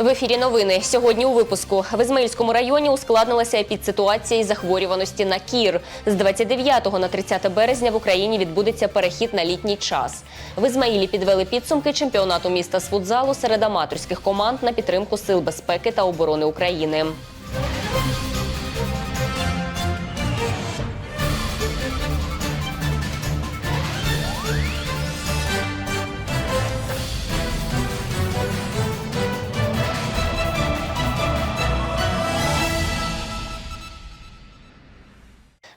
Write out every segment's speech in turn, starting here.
В ефірі новини сьогодні у випуску в Ізмаїльському районі ускладнилася епідситуація із захворюваності на кір. З 29 на 30 березня в Україні відбудеться перехід на літній час. В Ізмаїлі підвели підсумки чемпіонату міста з футзалу серед аматорських команд на підтримку сил безпеки та оборони України.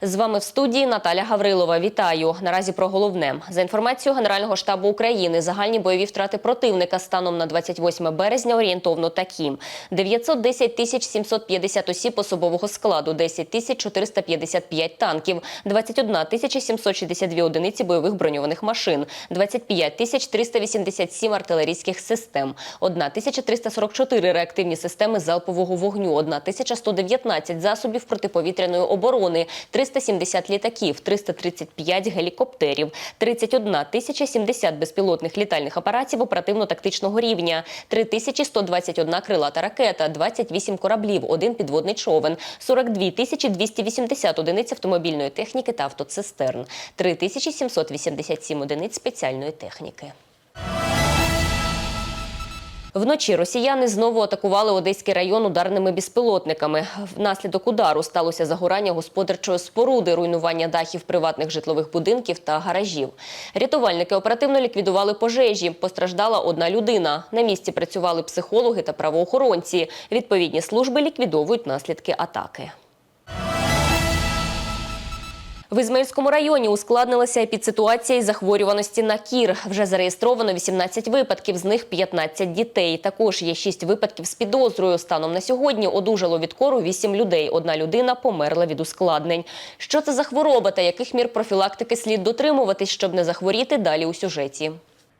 З вами в студії Наталя Гаврилова. Вітаю. Наразі про головне. За інформацією Генерального штабу України, загальні бойові втрати противника станом на 28 березня орієнтовно такі: 910 тисяч 750 осіб особового складу, 10 тисяч 455 танків, 21 тисяча 762 одиниці бойових броньованих машин, 25 тисяч 387 артилерійських систем, 1 тисяча 344 реактивні системи залпового вогню, 1 тисяча 119 засобів протиповітряної оборони, 370 літаків, 335 гелікоптерів, 31 тисяча 70 безпілотних літальних апаратів оперативно-тактичного рівня, 3121 крилата ракета, 28 кораблів, один підводний човен, 42 тисячі 280 одиниць автомобільної техніки та автоцистерн, 3787 одиниць спеціальної техніки. Вночі росіяни знову атакували Одеський район ударними безпілотниками. Внаслідок удару сталося загорання господарчої споруди, руйнування дахів приватних житлових будинків та гаражів. Рятувальники оперативно ліквідували пожежі. Постраждала одна людина. На місці працювали психологи та правоохоронці. Відповідні служби ліквідовують наслідки атаки. В Ізмельському районі ускладнилася епідситуація із захворюваності на кір. Вже зареєстровано 18 випадків, з них 15 дітей. Також є 6 випадків з підозрою. Станом на сьогодні одужало від кору 8 людей. Одна людина померла від ускладнень. Що це за хвороба та яких мір профілактики слід дотримуватись, щоб не захворіти далі у сюжеті?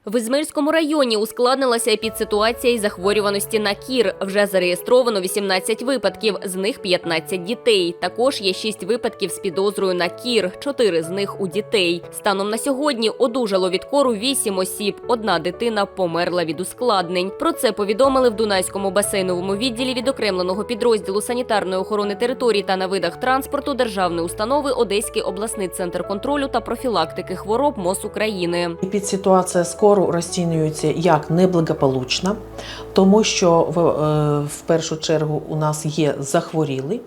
В Ізмаїльському районі ускладнилася епідситуація із захворюваності на кір. Вже зареєстровано 18 випадків, з них 15 дітей. Також є 6 випадків з підозрою на кір, 4 з них у дітей. Станом на сьогодні одужало від кору 8 осіб. Одна дитина померла від ускладнень. Про це повідомили в Дунайському басейновому відділі відокремленого підрозділу санітарної охорони територій та на видах транспорту державної установи Одеський обласний центр контролю та профілактики хвороб МОЗ України. Підситуація з кору розцінюється як неблагополучна, тому що в, е, в першу чергу у нас є захворіли,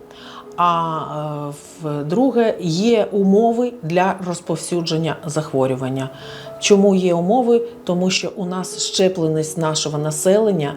а е, в-друге, є умови для розповсюдження захворювання. Чому є умови? Тому що у нас щепленість нашого населення.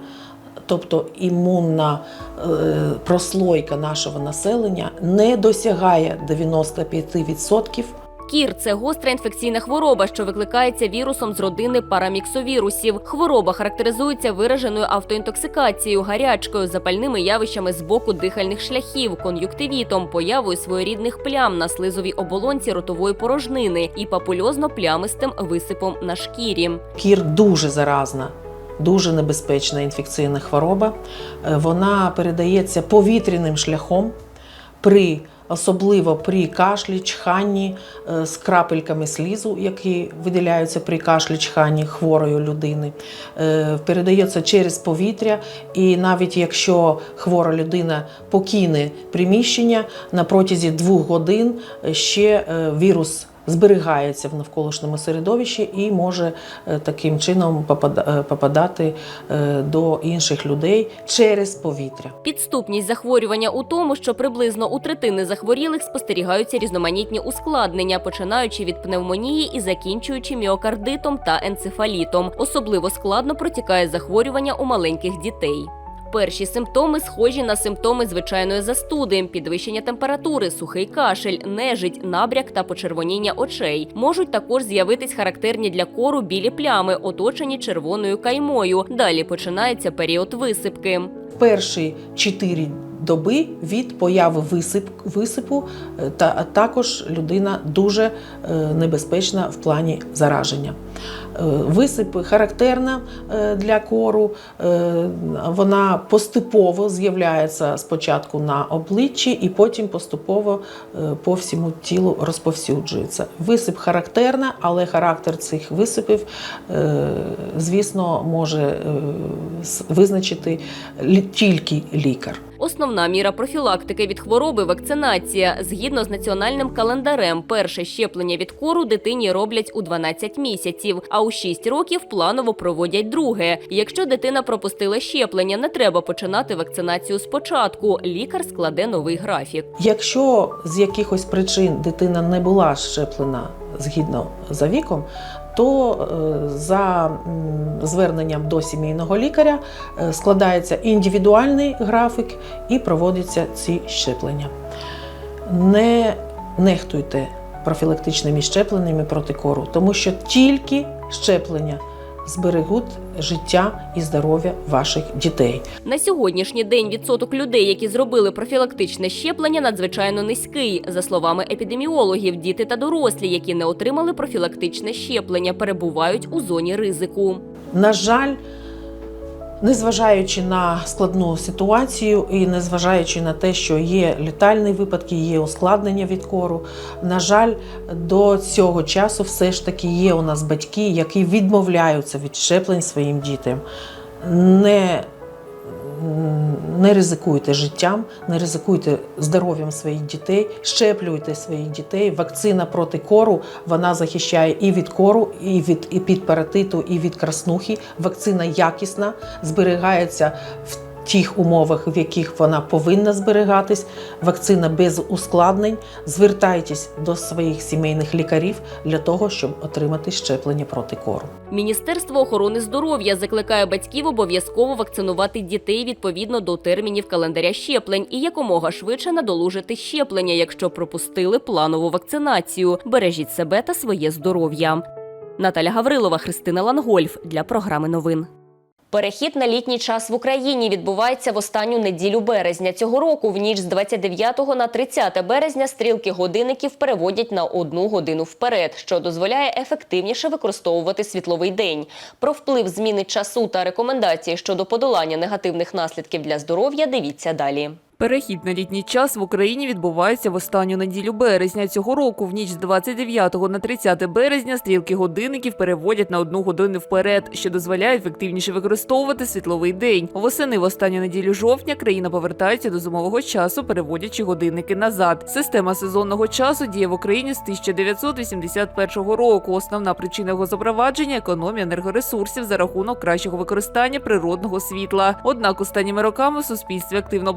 Тобто імунна е, прослойка нашого населення не досягає 95% Кір це гостра інфекційна хвороба, що викликається вірусом з родини параміксовірусів. Хвороба характеризується вираженою автоінтоксикацією, гарячкою, запальними явищами з боку дихальних шляхів, кон'юктивітом, появою своєрідних плям на слизовій оболонці ротової порожнини і папульозно-плямистим висипом на шкірі. Кір дуже заразна, дуже небезпечна інфекційна хвороба. Е, Вона передається повітряним шляхом при Особливо при кашлі, чханні е, з крапельками слізу, які виділяються при кашлі, чханні хворої людини, Е, передається через повітря, і навіть якщо хвора людина покине приміщення на протязі двох годин ще е, вірус зберігається в навколишньому середовищі і може е, таким чином е, попадати е, до інших людей через повітря. Підступність захворювання у тому, що приблизно у третини захворілих спостерігаються різноманітні ускладнення, починаючи від пневмонії і закінчуючи міокардитом та енцефалітом. Особливо складно протікає захворювання у маленьких дітей. Перші симптоми схожі на симптоми звичайної застуди, підвищення температури, сухий кашель, нежить, набряк та почервоніння очей. Можуть також з'явитись характерні для кору білі плями, оточені червоною каймою. Далі починається період висипки. Перші 4 доби від появи висип, висипу, е, та також людина дуже е, небезпечна в плані зараження. Е, Висип характерна для кору. Вона поступово з'являється спочатку на обличчі і потім поступово по всьому тілу розповсюджується. Висип характерна, але характер цих висипів, звісно, може визначити тільки лікар. Основна міра профілактики від хвороби вакцинація. Згідно з національним календарем, перше щеплення від кору дитині роблять у 12 місяців, а у 6 років планово проводять друге. Якщо дитина пропустила щеплення, не треба починати вакцинацію спочатку. Лікар складе новий графік. Якщо з якихось причин дитина не була щеплена згідно за віком, то е, за зверненням до сімейного лікаря е, складається індивідуальний графік і проводяться ці щеплення. Не нехтуйте профілактичними щепленнями проти кору, тому що тільки щеплення зберегуть життя і здоров'я ваших дітей. На сьогоднішній день відсоток людей, які зробили профілактичне щеплення, надзвичайно низький. За словами епідеміологів, діти та дорослі, які не отримали профілактичне щеплення, перебувають у зоні ризику. На жаль, незважаючи на складну ситуацію і незважаючи на те, що є літальні випадки, є ускладнення від кору, на жаль, до цього часу все ж таки є у нас батьки, які відмовляються від щеплень своїм дітям. Не не ризикуйте життям, не ризикуйте здоров'ям своїх дітей, щеплюйте своїх дітей. Вакцина проти кору вона захищає і від кору, і від і під паратиту, і від краснухи. Вакцина якісна, зберігається в тих умовах, в яких вона повинна зберігатись. Вакцина без ускладнень. Звертайтесь до своїх сімейних лікарів для того, щоб отримати щеплення проти кору. Міністерство охорони здоров'я закликає батьків обов'язково вакцинувати дітей відповідно до термінів календаря щеплень і якомога швидше надолужити щеплення, якщо пропустили планову вакцинацію. Бережіть себе та своє здоров'я. Наталя Гаврилова, Христина Лангольф для програми новин. Перехід на літній час в Україні відбувається в останню неділю березня. Цього року в ніч з 29 на 30 березня стрілки годинників переводять на одну годину вперед, що дозволяє ефективніше використовувати світловий день. Про вплив зміни часу та рекомендації щодо подолання негативних наслідків для здоров'я дивіться далі. Перехід на літній час в Україні відбувається в останню неділю березня. Цього року в ніч з 29 на 30 березня стрілки годинників переводять на одну годину вперед, що дозволяє ефективніше використовувати світловий день. Восени в останню неділю жовтня країна повертається до зимового часу, переводячи годинники назад. Система сезонного часу діє в Україні з 1981 року. Основна причина його запровадження економія енергоресурсів за рахунок кращого використання природного світла. Однак останніми роками в суспільстві активно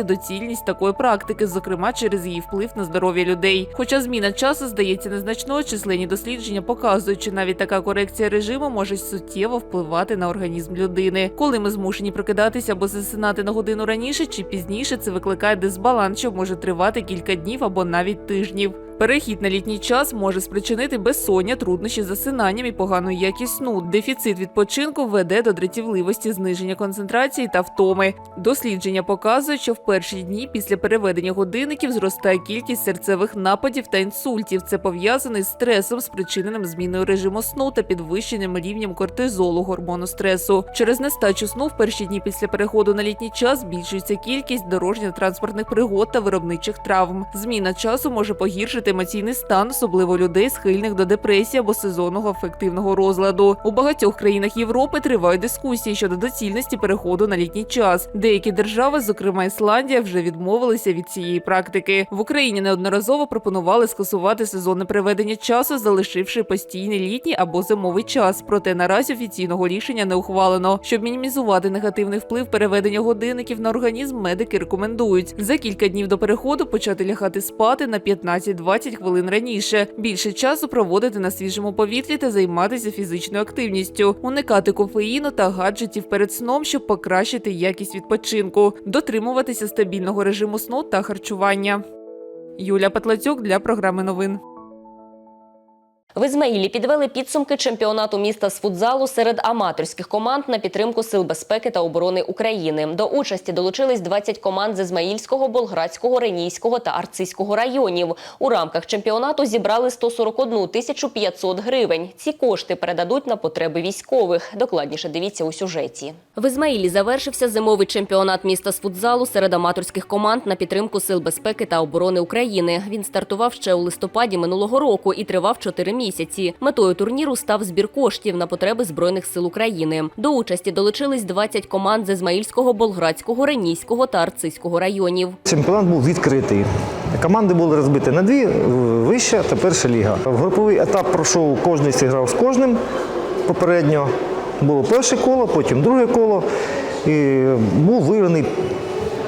обговорюється доцільність такої практики, зокрема через її вплив на здоров'я людей. Хоча зміна часу здається незначною, численні дослідження показують, що навіть така корекція режиму може суттєво впливати на організм людини. Коли ми змушені прокидатися або засинати на годину раніше чи пізніше, це викликає дисбаланс, що може тривати кілька днів або навіть тижнів. Перехід на літній час може спричинити безсоння, труднощі з засинанням і погану якість сну. Дефіцит відпочинку веде до дратівливості, зниження концентрації та втоми. Дослідження показують, що в перші дні після переведення годинників зростає кількість серцевих нападів та інсультів. Це пов'язано із стресом, спричиненим зміною режиму сну та підвищеним рівнем кортизолу гормону стресу. Через нестачу сну в перші дні після переходу на літній час збільшується кількість дорожньо-транспортних пригод та виробничих травм. Зміна часу може погіршити емоційний стан, особливо людей, схильних до депресії або сезонного афективного розладу. У багатьох країнах Європи тривають дискусії щодо доцільності переходу на літній час. Деякі держави, зокрема Ісландія, вже відмовилися від цієї практики. В Україні неодноразово пропонували скасувати сезонне приведення часу, залишивши постійний літній або зимовий час. Проте наразі офіційного рішення не ухвалено. Щоб мінімізувати негативний вплив переведення годинників на організм, медики рекомендують за кілька днів до переходу почати лягати спати на 15-20 хвилин раніше. Більше часу проводити на свіжому повітрі та займатися фізичною активністю, уникати кофеїну та гаджетів перед сном, щоб покращити якість відпочинку, дотримуватися стабільного режиму сну та харчування. Юля Патлацюк для програми новин. В Ізмаїлі підвели підсумки чемпіонату міста з футзалу серед аматорських команд на підтримку сил безпеки та оборони України. До участі долучились 20 команд з Ізмаїльського, Болградського, Ренійського та Арцизького районів. У рамках чемпіонату зібрали 141 тисячу 500 гривень. Ці кошти передадуть на потреби військових. Докладніше дивіться у сюжеті. В Ізмаїлі завершився зимовий чемпіонат міста з футзалу серед аматорських команд на підтримку сил безпеки та оборони України. Він стартував ще у листопаді минулого року і тривав 4 місяці. Метою турніру став збір коштів на потреби збройних сил України. До участі долучились 20 команд з Ізмаїльського, Болградського, Ренійського та Арцизького районів. Чемпіонат був відкритий. Команди були розбиті на дві вища та перша ліга. В груповий етап пройшов кожен зіграв з кожним попередньо. Було перше коло, потім друге коло. І був виграний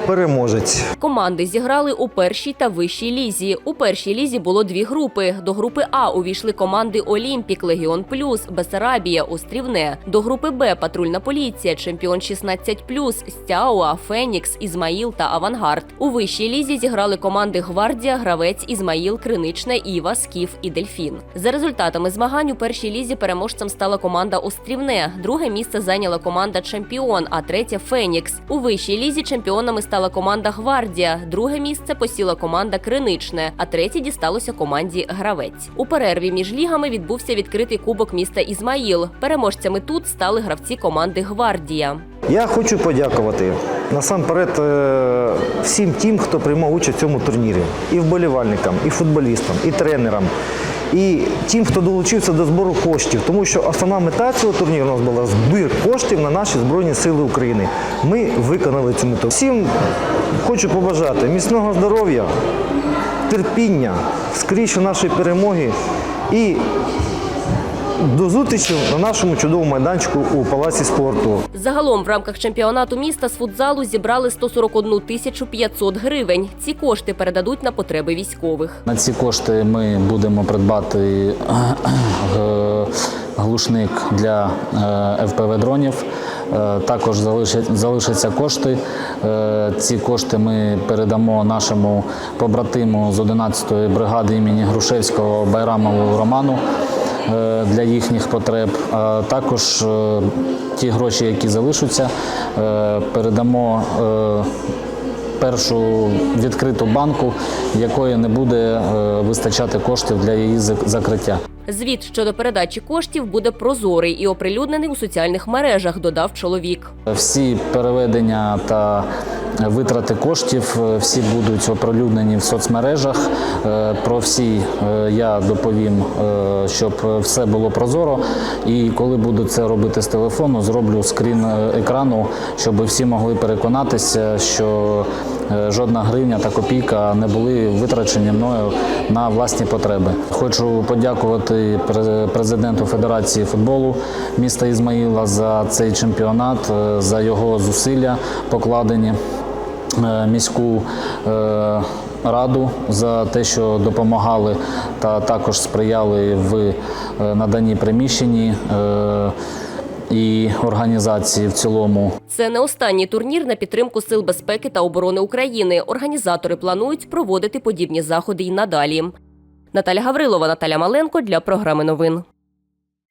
переможець. Команди зіграли у першій та вищій лізі. У першій лізі було дві групи. До групи А увійшли команди Олімпік, Легіон Плюс, Бесарабія, Острівне. До групи Б патрульна поліція, Чемпіон 16+, Стяуа, Фенікс, Ізмаїл та Авангард. У вищій лізі зіграли команди Гвардія, Гравець, Ізмаїл, Криничне, Іва, Скіф і Дельфін. За результатами змагань у першій лізі переможцем стала команда Острівне. Друге місце зайняла команда Чемпіон, а третє Фенікс. У вищій лізі чемпіонами стала команда Гвардія. Друге місце посіла команда Криничне, а третє дісталося команді Гравець. У перерві між лігами відбувся відкритий кубок міста Ізмаїл. Переможцями тут стали гравці команди Гвардія. Я хочу подякувати насамперед е, всім тим, хто приймав участь в цьому турнірі. І вболівальникам, і футболістам, і тренерам, і тим, хто долучився до збору коштів. Тому що основна мета цього турніру у нас була збір коштів на наші Збройні Сили України. Ми виконали цю мету. Всім хочу побажати міцного здоров'я, терпіння, скоріше нашої перемоги і до зустрічі на нашому чудовому майданчику у Палаці спорту. Загалом в рамках чемпіонату міста з футзалу зібрали 141 тисячу 500 гривень. Ці кошти передадуть на потреби військових. На ці кошти ми будемо придбати е, глушник для е, ФПВ-дронів. Е, Також залишать- залишаться кошти. Е, Ці кошти ми передамо нашому побратиму з 11-ї бригади імені Грушевського Байрамову Роману е, для їхніх потреб. А також е, ті гроші, які залишаться, е, передамо е, першу відкриту банку, якої не буде е, вистачати коштів для її зак- закриття. Звіт щодо передачі коштів буде прозорий і оприлюднений у соціальних мережах, додав чоловік. Всі переведення та витрати коштів е, всі будуть оприлюднені в соцмережах. Е, Про всі е, я доповім, щоб все було прозоро. І коли буду це робити з телефону, зроблю скрін екрану, щоб всі могли переконатися, що жодна гривня та копійка не були витрачені мною на власні потреби. Хочу подякувати президенту Федерації футболу міста Ізмаїла за цей чемпіонат, е, за його зусилля покладені. е, Міську е, раду за те, що допомагали та також сприяли в е, наданні приміщенні е, і організації в цілому. Це не останній турнір на підтримку сил безпеки та оборони України. Організатори планують проводити подібні заходи й надалі. Наталя Гаврилова, Наталя Маленко для програми новин.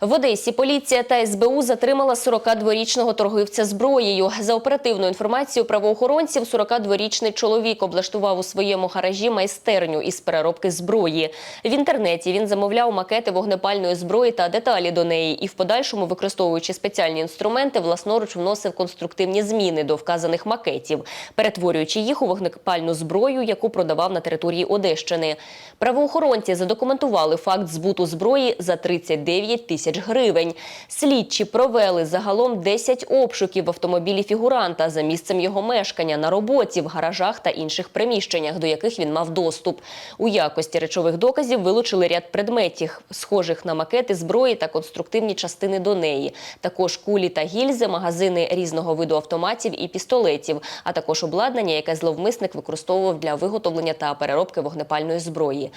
В Одесі поліція та СБУ затримала 42-річного торгівця зброєю. За оперативною інформацією правоохоронців, 42-річний чоловік облаштував у своєму гаражі майстерню із переробки зброї. В інтернеті він замовляв макети вогнепальної зброї та деталі до неї і в подальшому, використовуючи спеціальні інструменти, власноруч вносив конструктивні зміни до вказаних макетів, перетворюючи їх у вогнепальну зброю, яку продавав на території Одещини. Правоохоронці задокументували факт збуту зброї за 39 тисяч гривень. Слідчі провели загалом 10 обшуків в автомобілі фігуранта за місцем його мешкання на роботі, в гаражах та інших приміщеннях, до яких він мав доступ. У якості речових доказів вилучили ряд предметів, схожих на макети зброї та конструктивні частини до неї. Також кулі та гільзи, магазини різного виду автоматів і пістолетів, а також обладнання, яке зловмисник використовував для виготовлення та переробки вогнепальної зброї.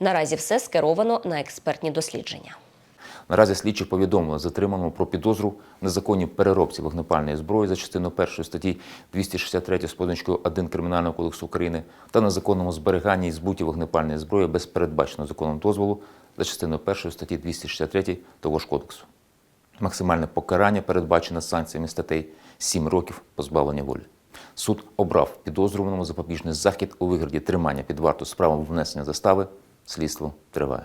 Наразі все скеровано на експертні дослідження. Наразі слідчі повідомили затриманому про підозру незаконній переробці вогнепальної зброї за частиною першої статті 263 з позначкою 1 Кримінального кодексу України та незаконному зберіганні і збуті вогнепальної зброї без передбаченого законом дозволу за частиною 1 статті 263 того ж кодексу. Максимальне покарання передбачено санкціями статей 7 років позбавлення волі. Суд обрав підозрюваному запобіжний захід у вигляді тримання під варту з внесення застави. Слідство триває.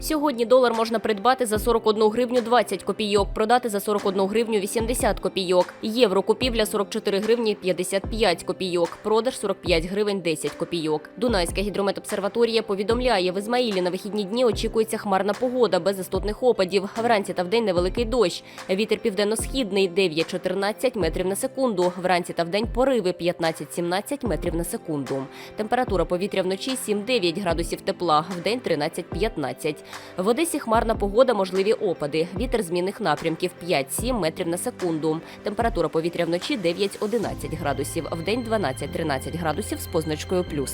Сьогодні долар можна придбати за 41 гривню 20 копійок, продати за 41 гривню 80 копійок. Євро купівля 44 гривні 55 копійок, продаж 45 гривень 10 копійок. Дунайська гідрометобсерваторія повідомляє, в Ізмаїлі на вихідні дні очікується хмарна погода без істотних опадів. Вранці та вдень невеликий дощ. Вітер південно-східний 9-14 метрів на секунду. Вранці та вдень пориви 15-17 метрів на секунду. Температура повітря вночі 7-9 градусів тепла, вдень 13-15. В Одесі хмарна погода, можливі опади. Вітер змінних напрямків 5-7 метрів на секунду. Температура повітря вночі 9-11 градусів, вдень 12-13 градусів з позначкою плюс.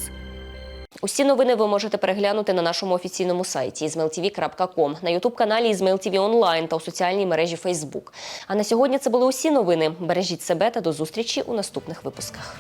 Усі новини ви можете переглянути на нашому офіційному сайті izmailtv.com, на ютуб-каналі IzmailTV Онлайн та у соціальній мережі Facebook. А на сьогодні це були усі новини. Бережіть себе та до зустрічі у наступних випусках.